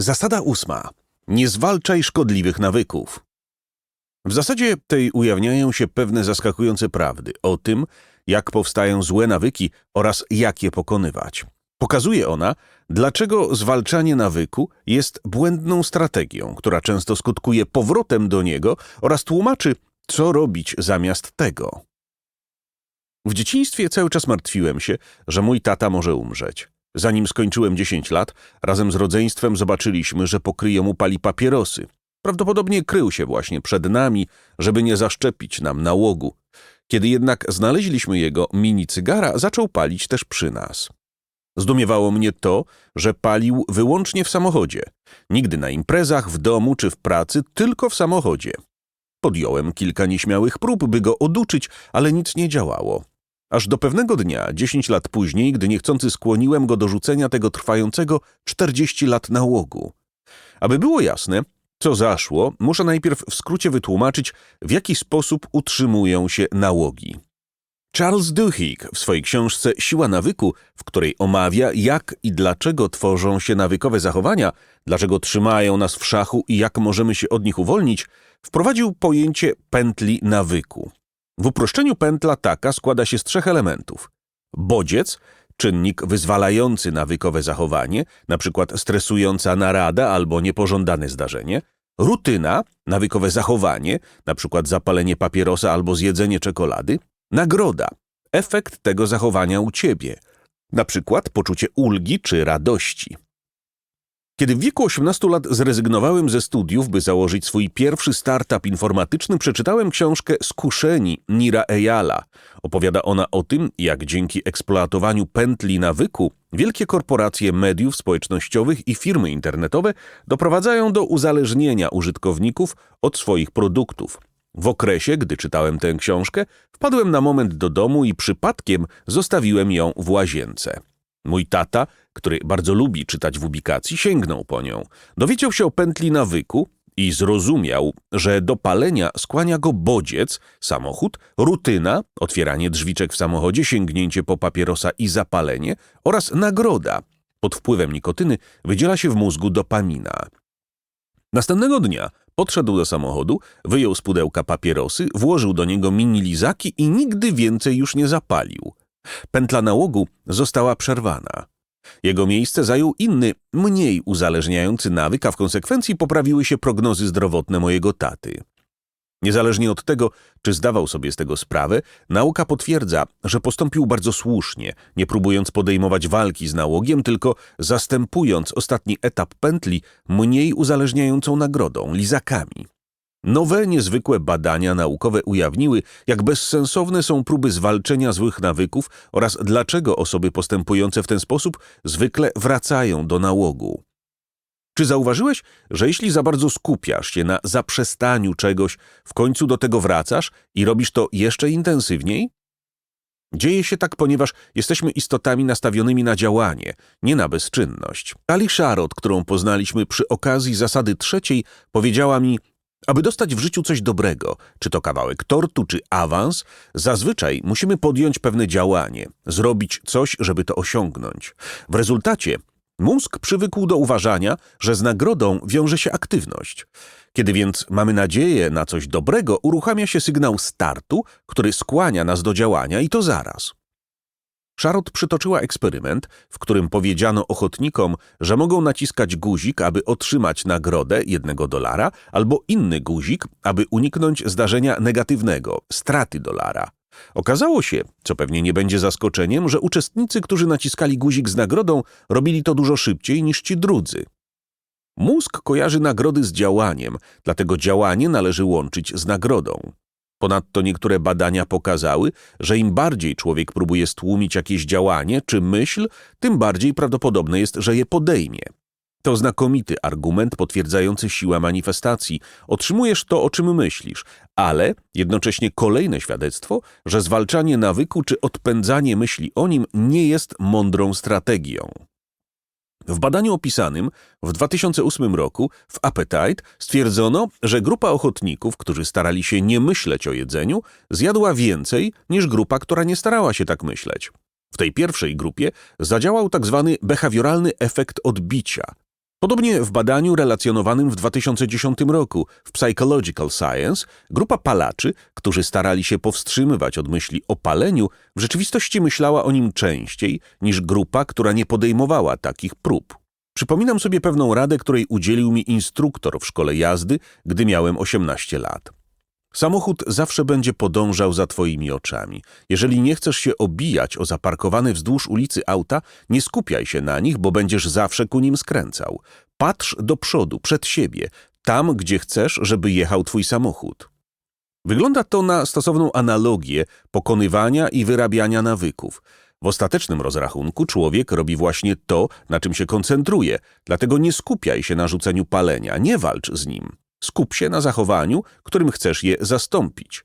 Zasada ósma. Nie zwalczaj szkodliwych nawyków. W zasadzie tej ujawniają się pewne zaskakujące prawdy o tym, jak powstają złe nawyki oraz jak je pokonywać. Pokazuje ona, dlaczego zwalczanie nawyku jest błędną strategią, która często skutkuje powrotem do niego oraz tłumaczy, co robić zamiast tego. W dzieciństwie cały czas martwiłem się, że mój tata może umrzeć. Zanim skończyłem 10 lat, razem z rodzeństwem zobaczyliśmy, że pokryje mu pali papierosy. Prawdopodobnie krył się właśnie przed nami, żeby nie zaszczepić nam nałogu. Kiedy jednak znaleźliśmy jego mini cygara, zaczął palić też przy nas. Zdumiewało mnie to, że palił wyłącznie w samochodzie. Nigdy na imprezach, w domu czy w pracy, tylko w samochodzie. Podjąłem kilka nieśmiałych prób, by go oduczyć, ale nic nie działało. Aż do pewnego dnia, 10 lat później, gdy niechcący skłoniłem go do rzucenia tego trwającego 40 lat nałogu. Aby było jasne, co zaszło, muszę najpierw w skrócie wytłumaczyć, w jaki sposób utrzymują się nałogi. Charles Duhigg w swojej książce Siła nawyku, w której omawia, jak i dlaczego tworzą się nawykowe zachowania, dlaczego trzymają nas w szachu i jak możemy się od nich uwolnić, wprowadził pojęcie pętli nawyku. W uproszczeniu pętla taka składa się z trzech elementów. Bodziec, czynnik wyzwalający nawykowe zachowanie, np. stresująca narada albo niepożądane zdarzenie, rutyna, nawykowe zachowanie, np. zapalenie papierosa albo zjedzenie czekolady, nagroda, efekt tego zachowania u ciebie, np. poczucie ulgi czy radości. Kiedy w wieku 18 lat zrezygnowałem ze studiów, by założyć swój pierwszy startup informatyczny, przeczytałem książkę Skuszeni Nira Eyala. Opowiada ona o tym, jak dzięki eksploatowaniu pętli nawyku wielkie korporacje mediów społecznościowych i firmy internetowe doprowadzają do uzależnienia użytkowników od swoich produktów. W okresie, gdy czytałem tę książkę, wpadłem na moment do domu i przypadkiem zostawiłem ją w łazience. Mój tata, który bardzo lubi czytać w ubikacji, sięgnął po nią. Dowiedział się o pętli nawyku i zrozumiał, że do palenia skłania go bodziec, samochód, rutyna, otwieranie drzwiczek w samochodzie, sięgnięcie po papierosa i zapalenie oraz nagroda. Pod wpływem nikotyny wydziela się w mózgu dopamina. Następnego dnia podszedł do samochodu, wyjął z pudełka papierosy, włożył do niego mini lizaki i nigdy więcej już nie zapalił. Pętla nałogu została przerwana. Jego miejsce zajął inny, mniej uzależniający nawyk, a w konsekwencji poprawiły się prognozy zdrowotne mojego taty. Niezależnie od tego, czy zdawał sobie z tego sprawę, nauka potwierdza, że postąpił bardzo słusznie, nie próbując podejmować walki z nałogiem, tylko zastępując ostatni etap pętli mniej uzależniającą nagrodą, lizakami. Nowe, niezwykłe badania naukowe ujawniły, jak bezsensowne są próby zwalczenia złych nawyków oraz dlaczego osoby postępujące w ten sposób zwykle wracają do nałogu. Czy zauważyłeś, że jeśli za bardzo skupiasz się na zaprzestaniu czegoś, w końcu do tego wracasz i robisz to jeszcze intensywniej? Dzieje się tak, ponieważ jesteśmy istotami nastawionymi na działanie, nie na bezczynność. Ali Sharot, którą poznaliśmy przy okazji zasady trzeciej, powiedziała mi, aby dostać w życiu coś dobrego, czy to kawałek tortu, czy awans, zazwyczaj musimy podjąć pewne działanie, zrobić coś, żeby to osiągnąć. W rezultacie mózg przywykł do uważania, że z nagrodą wiąże się aktywność. Kiedy więc mamy nadzieję na coś dobrego, uruchamia się sygnał startu, który skłania nas do działania i to zaraz. Szarot przytoczyła eksperyment, w którym powiedziano ochotnikom, że mogą naciskać guzik, aby otrzymać nagrodę jednego dolara, albo inny guzik, aby uniknąć zdarzenia negatywnego, straty dolara. Okazało się, co pewnie nie będzie zaskoczeniem, że uczestnicy, którzy naciskali guzik z nagrodą, robili to dużo szybciej niż ci drudzy. Mózg kojarzy nagrody z działaniem, dlatego działanie należy łączyć z nagrodą. Ponadto niektóre badania pokazały, że im bardziej człowiek próbuje stłumić jakieś działanie czy myśl, tym bardziej prawdopodobne jest, że je podejmie. To znakomity argument potwierdzający siłę manifestacji. Otrzymujesz to, o czym myślisz, ale jednocześnie kolejne świadectwo, że zwalczanie nawyku czy odpędzanie myśli o nim nie jest mądrą strategią. W badaniu opisanym w 2008 roku w Appetite stwierdzono, że grupa ochotników, którzy starali się nie myśleć o jedzeniu, zjadła więcej niż grupa, która nie starała się tak myśleć. W tej pierwszej grupie zadziałał tak zwany behawioralny efekt odbicia. Podobnie w badaniu relacjonowanym w 2010 roku w Psychological Science grupa palaczy, którzy starali się powstrzymywać od myśli o paleniu, w rzeczywistości myślała o nim częściej niż grupa, która nie podejmowała takich prób. Przypominam sobie pewną radę, której udzielił mi instruktor w szkole jazdy, gdy miałem 18 lat. Samochód zawsze będzie podążał za twoimi oczami. Jeżeli nie chcesz się obijać o zaparkowane wzdłuż ulicy auta, nie skupiaj się na nich, bo będziesz zawsze ku nim skręcał. Patrz do przodu, przed siebie, tam, gdzie chcesz, żeby jechał twój samochód. Wygląda to na stosowną analogię pokonywania i wyrabiania nawyków. W ostatecznym rozrachunku człowiek robi właśnie to, na czym się koncentruje, dlatego nie skupiaj się na rzuceniu palenia, nie walcz z nim. Skup się na zachowaniu, którym chcesz je zastąpić.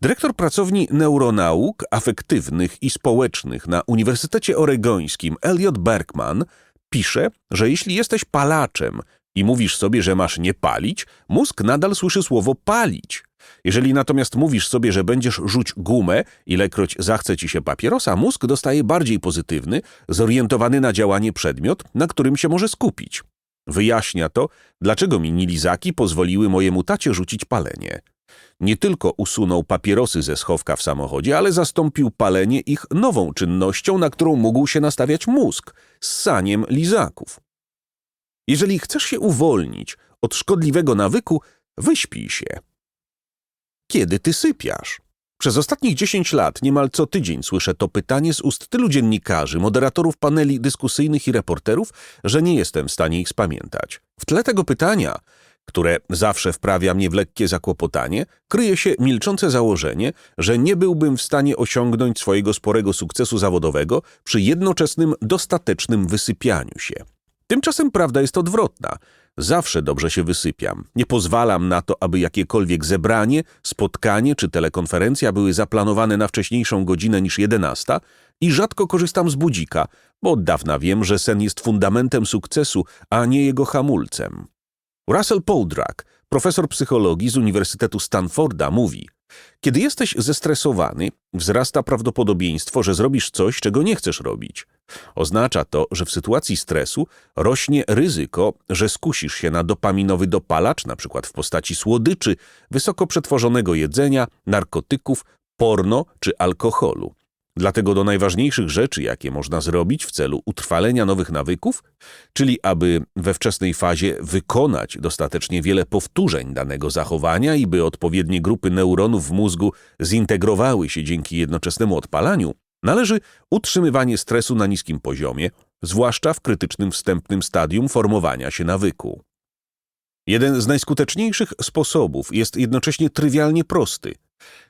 Dyrektor pracowni neuronauk afektywnych i społecznych na Uniwersytecie Oregońskim Elliot Bergman pisze, że jeśli jesteś palaczem i mówisz sobie, że masz nie palić, mózg nadal słyszy słowo palić. Jeżeli natomiast mówisz sobie, że będziesz rzuć gumę, ilekroć zachce ci się papierosa, mózg dostaje bardziej pozytywny, zorientowany na działanie przedmiot, na którym się może skupić. Wyjaśnia to, dlaczego mi nilizaki pozwoliły mojemu tacie rzucić palenie. Nie tylko usunął papierosy ze schowka w samochodzie, ale zastąpił palenie ich nową czynnością, na którą mógł się nastawiać mózg ssaniem lizaków. Jeżeli chcesz się uwolnić od szkodliwego nawyku, wyśpij się. Kiedy ty sypiasz? Przez ostatnich 10 lat niemal co tydzień słyszę to pytanie z ust tylu dziennikarzy, moderatorów paneli dyskusyjnych i reporterów, że nie jestem w stanie ich spamiętać. W tle tego pytania, które zawsze wprawia mnie w lekkie zakłopotanie, kryje się milczące założenie, że nie byłbym w stanie osiągnąć swojego sporego sukcesu zawodowego przy jednoczesnym dostatecznym wysypianiu się. Tymczasem prawda jest odwrotna. Zawsze dobrze się wysypiam. Nie pozwalam na to, aby jakiekolwiek zebranie, spotkanie czy telekonferencja były zaplanowane na wcześniejszą godzinę niż 11 i rzadko korzystam z budzika, bo od dawna wiem, że sen jest fundamentem sukcesu, a nie jego hamulcem. Russell Poldrack, profesor psychologii z Uniwersytetu Stanforda, mówi: Kiedy jesteś zestresowany, wzrasta prawdopodobieństwo, że zrobisz coś, czego nie chcesz robić. Oznacza to, że w sytuacji stresu rośnie ryzyko, że skusisz się na dopaminowy dopalacz, np. w postaci słodyczy, wysoko przetworzonego jedzenia, narkotyków, porno czy alkoholu. Dlatego do najważniejszych rzeczy, jakie można zrobić w celu utrwalenia nowych nawyków, czyli aby we wczesnej fazie wykonać dostatecznie wiele powtórzeń danego zachowania i by odpowiednie grupy neuronów w mózgu zintegrowały się dzięki jednoczesnemu odpalaniu, należy utrzymywanie stresu na niskim poziomie, zwłaszcza w krytycznym wstępnym stadium formowania się nawyku. Jeden z najskuteczniejszych sposobów jest jednocześnie trywialnie prosty.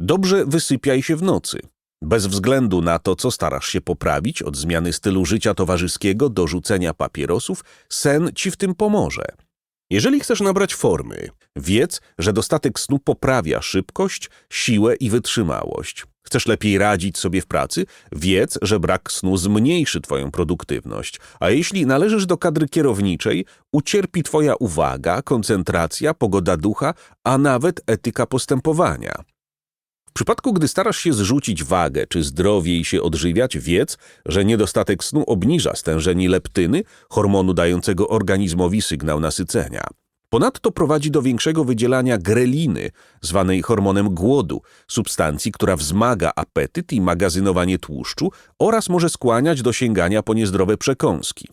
Dobrze wysypiaj się w nocy. Bez względu na to, co starasz się poprawić, od zmiany stylu życia towarzyskiego do rzucenia papierosów, sen ci w tym pomoże. Jeżeli chcesz nabrać formy, wiedz, że dostatek snu poprawia szybkość, siłę i wytrzymałość. Chcesz lepiej radzić sobie w pracy? Wiedz, że brak snu zmniejszy Twoją produktywność. A jeśli należysz do kadry kierowniczej, ucierpi Twoja uwaga, koncentracja, pogoda ducha, a nawet etyka postępowania. W przypadku, gdy starasz się zrzucić wagę czy zdrowiej się odżywiać, wiedz, że niedostatek snu obniża stężenie leptyny, hormonu dającego organizmowi sygnał nasycenia. Ponadto prowadzi do większego wydzielania greliny, zwanej hormonem głodu, substancji, która wzmaga apetyt i magazynowanie tłuszczu oraz może skłaniać do sięgania po niezdrowe przekąski.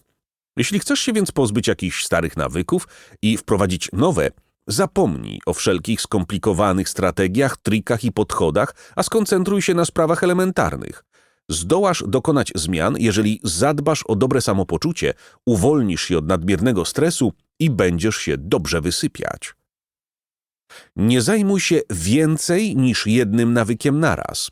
Jeśli chcesz się więc pozbyć jakichś starych nawyków i wprowadzić nowe, zapomnij o wszelkich skomplikowanych strategiach, trikach i podchodach, a skoncentruj się na sprawach elementarnych. Zdołasz dokonać zmian, jeżeli zadbasz o dobre samopoczucie, uwolnisz się od nadmiernego stresu i będziesz się dobrze wysypiać. Nie zajmuj się więcej niż jednym nawykiem naraz.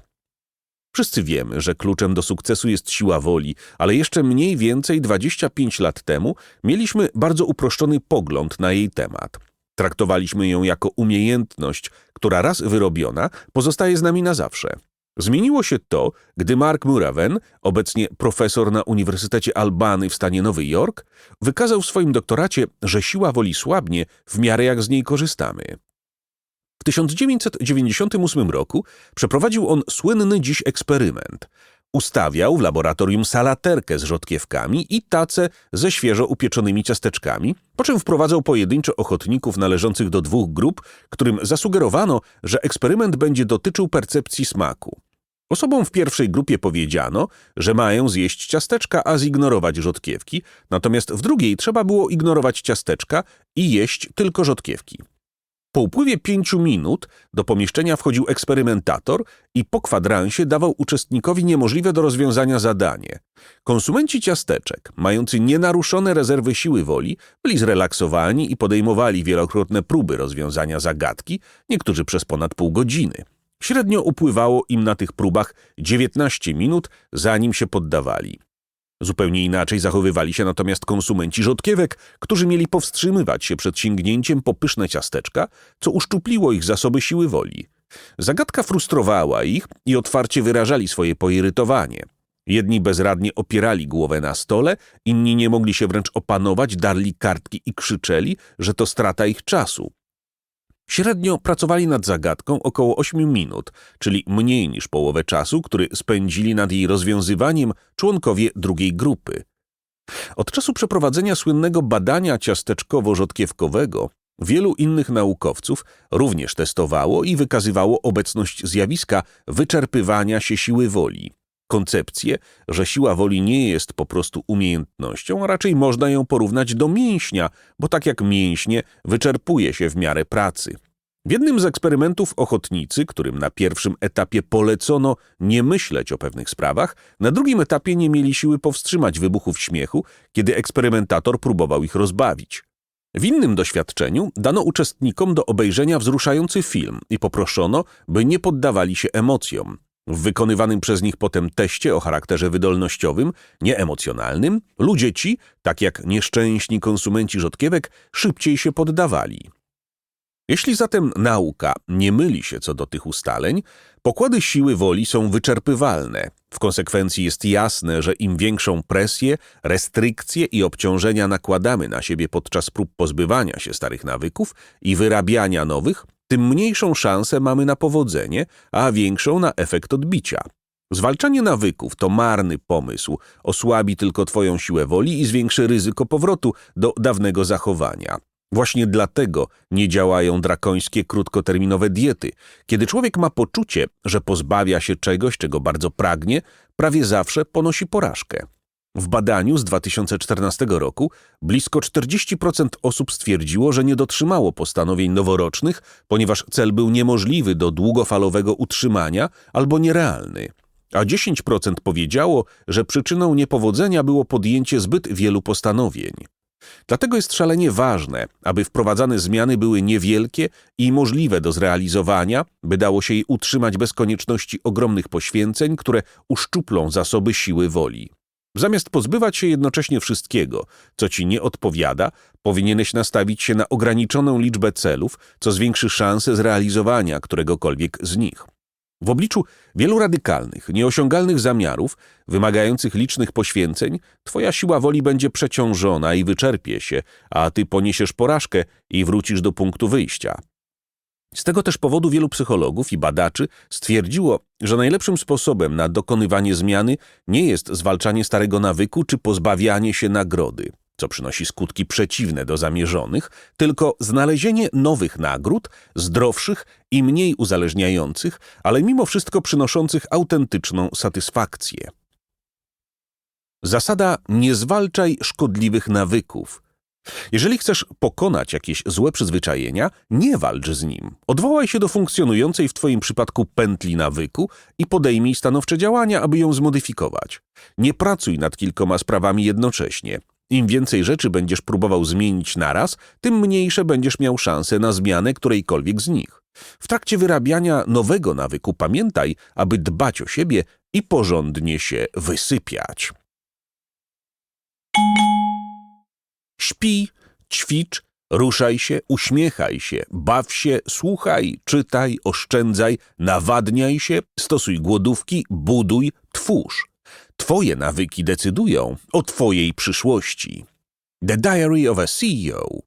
Wszyscy wiemy, że kluczem do sukcesu jest siła woli, ale jeszcze mniej więcej 25 lat temu mieliśmy bardzo uproszczony pogląd na jej temat. Traktowaliśmy ją jako umiejętność, która raz wyrobiona pozostaje z nami na zawsze. Zmieniło się to, gdy Mark Muraven, obecnie profesor na Uniwersytecie Albany w stanie Nowy Jork, wykazał w swoim doktoracie, że siła woli słabnie w miarę jak z niej korzystamy. W 1998 roku przeprowadził on słynny dziś eksperyment. Ustawiał w laboratorium salaterkę z rzodkiewkami i tacę ze świeżo upieczonymi ciasteczkami, po czym wprowadzał pojedynczo ochotników należących do dwóch grup, którym zasugerowano, że eksperyment będzie dotyczył percepcji smaku. Osobom w pierwszej grupie powiedziano, że mają zjeść ciasteczka, a zignorować rzodkiewki, natomiast w drugiej trzeba było ignorować ciasteczka i jeść tylko rzodkiewki. Po upływie pięciu minut do pomieszczenia wchodził eksperymentator i po kwadransie dawał uczestnikowi niemożliwe do rozwiązania zadanie. Konsumenci ciasteczek, mający nienaruszone rezerwy siły woli, byli zrelaksowani i podejmowali wielokrotne próby rozwiązania zagadki, niektórzy przez ponad pół godziny. Średnio upływało im na tych próbach 19 minut, zanim się poddawali. Zupełnie inaczej zachowywali się natomiast konsumenci rzodkiewek, którzy mieli powstrzymywać się przed sięgnięciem po pyszne ciasteczka, co uszczupliło ich zasoby siły woli. Zagadka frustrowała ich i otwarcie wyrażali swoje poirytowanie. Jedni bezradnie opierali głowę na stole, inni nie mogli się wręcz opanować, darli kartki i krzyczeli, że to strata ich czasu. Średnio pracowali nad zagadką około 8 minut, czyli mniej niż połowę czasu, który spędzili nad jej rozwiązywaniem członkowie drugiej grupy. Od czasu przeprowadzenia słynnego badania ciasteczkowo-rzodkiewkowego wielu innych naukowców również testowało i wykazywało obecność zjawiska wyczerpywania się siły woli. Koncepcję, że siła woli nie jest po prostu umiejętnością, a raczej można ją porównać do mięśnia, bo tak jak mięśnie wyczerpuje się w miarę pracy. W jednym z eksperymentów ochotnicy, którym na pierwszym etapie polecono nie myśleć o pewnych sprawach, na drugim etapie nie mieli siły powstrzymać wybuchów śmiechu, kiedy eksperymentator próbował ich rozbawić. W innym doświadczeniu dano uczestnikom do obejrzenia wzruszający film i poproszono, by nie poddawali się emocjom. W wykonywanym przez nich potem teście o charakterze wydolnościowym, nieemocjonalnym, ludzie ci, tak jak nieszczęśni konsumenci rzodkiewek, szybciej się poddawali. Jeśli zatem nauka nie myli się co do tych ustaleń, pokłady siły woli są wyczerpywalne. W konsekwencji jest jasne, że im większą presję, restrykcje i obciążenia nakładamy na siebie podczas prób pozbywania się starych nawyków i wyrabiania nowych, tym mniejszą szansę mamy na powodzenie, a większą na efekt odbicia. Zwalczanie nawyków to marny pomysł, osłabi tylko Twoją siłę woli i zwiększy ryzyko powrotu do dawnego zachowania. Właśnie dlatego nie działają drakońskie krótkoterminowe diety. Kiedy człowiek ma poczucie, że pozbawia się czegoś, czego bardzo pragnie, prawie zawsze ponosi porażkę. W badaniu z 2014 roku blisko 40% osób stwierdziło, że nie dotrzymało postanowień noworocznych, ponieważ cel był niemożliwy do długofalowego utrzymania albo nierealny. A 10% powiedziało, że przyczyną niepowodzenia było podjęcie zbyt wielu postanowień. Dlatego jest szalenie ważne, aby wprowadzane zmiany były niewielkie i możliwe do zrealizowania, by dało się je utrzymać bez konieczności ogromnych poświęceń, które uszczuplą zasoby siły woli. Zamiast pozbywać się jednocześnie wszystkiego, co ci nie odpowiada, powinieneś nastawić się na ograniczoną liczbę celów, co zwiększy szanse zrealizowania któregokolwiek z nich. W obliczu wielu radykalnych, nieosiągalnych zamiarów, wymagających licznych poświęceń, twoja siła woli będzie przeciążona i wyczerpie się, a ty poniesiesz porażkę i wrócisz do punktu wyjścia. Z tego też powodu wielu psychologów i badaczy stwierdziło, że najlepszym sposobem na dokonywanie zmiany nie jest zwalczanie starego nawyku czy pozbawianie się nagrody, co przynosi skutki przeciwne do zamierzonych, tylko znalezienie nowych nagród, zdrowszych i mniej uzależniających, ale mimo wszystko przynoszących autentyczną satysfakcję. Zasada nie zwalczaj szkodliwych nawyków – jeżeli chcesz pokonać jakieś złe przyzwyczajenia, nie walcz z nim. Odwołaj się do funkcjonującej w Twoim przypadku pętli nawyku i podejmij stanowcze działania, aby ją zmodyfikować. Nie pracuj nad kilkoma sprawami jednocześnie. Im więcej rzeczy będziesz próbował zmienić naraz, tym mniejsze będziesz miał szanse na zmianę którejkolwiek z nich. W trakcie wyrabiania nowego nawyku pamiętaj, aby dbać o siebie i porządnie się wysypiać. Śpi, ćwicz, ruszaj się, uśmiechaj się, baw się, słuchaj, czytaj, oszczędzaj, nawadniaj się, stosuj głodówki, buduj, twórz. Twoje nawyki decydują o Twojej przyszłości. The Diary of a CEO